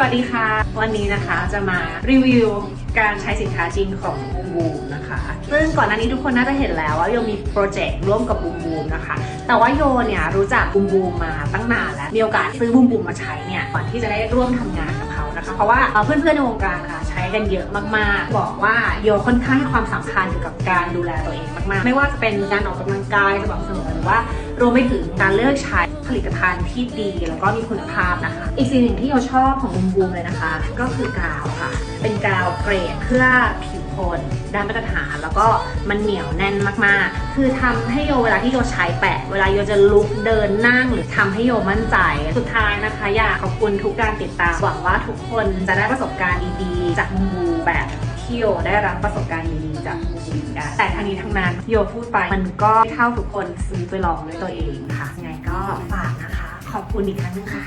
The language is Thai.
สวัสดีค่ะ วันนี้นะคะจะมารีวิวการใช้สินค้าจริงของบูมบูมนะคะ ซึ่งก่อนหน้านี้ทุกคนน่าจะเห็นแล้วว่าโยมีโปรเจกต์ร่วมกับบูมบูมนะคะ แต่ว่าโยเนี่ยรู้จักบูมบูมมาตั้งนานแล้ว มีโอกาสซื้อบูมบูมมาใช้เนี่ย ก่อนที่จะได้ร่วมทำงานกับเขานะคะ เพราะว่าเพื่อนๆในวงการค่ะใช้กันเยอะมากๆ บอกว่าโยค่อนข้างให้ความสำคัญเกี่ยวกับการดูแลตัวเองมากๆ ไม่ว่าจะเป็นการออกกำลังกายสม่ำเสมอหรือว่า รวมไปถึงการเลือกใช้ผลิตภัณฑ์ที่ดี แล้วก็มีคุณภาพนะคะ อีกสิ่งหนึ่งที่โยชอบของบูมบูมเลยนะคะ ก็คือกาวค่ะ เป็นกาวเกรดเพื่อผิวคนได้มาตรฐานแล้วก็มันเหนียวแน่นมากๆ คือทำให้โยเวลาที่โยใช้แปะ เวลาโยจะลุกเดินนั่งหรือทำให้โยมั่นใจ สุดท้ายนะคะ อยากขอบคุณทุกการติดตาม หวังว่าทุกคนจะได้ประสบการณ์ดีๆ จากบูมบูแบบ ที่โยได้รับประสบการณ์ดีๆจากบูมบูมกันแต่ทั้งนี้ทั้งนั้นโยพูดไปมันก็เท่าทุกคนซื้อไปลองด้วยตัวเองค่ะยังไงก็ฝากนะคะ ขอบคุณอีกครั้งหนึงค่ะ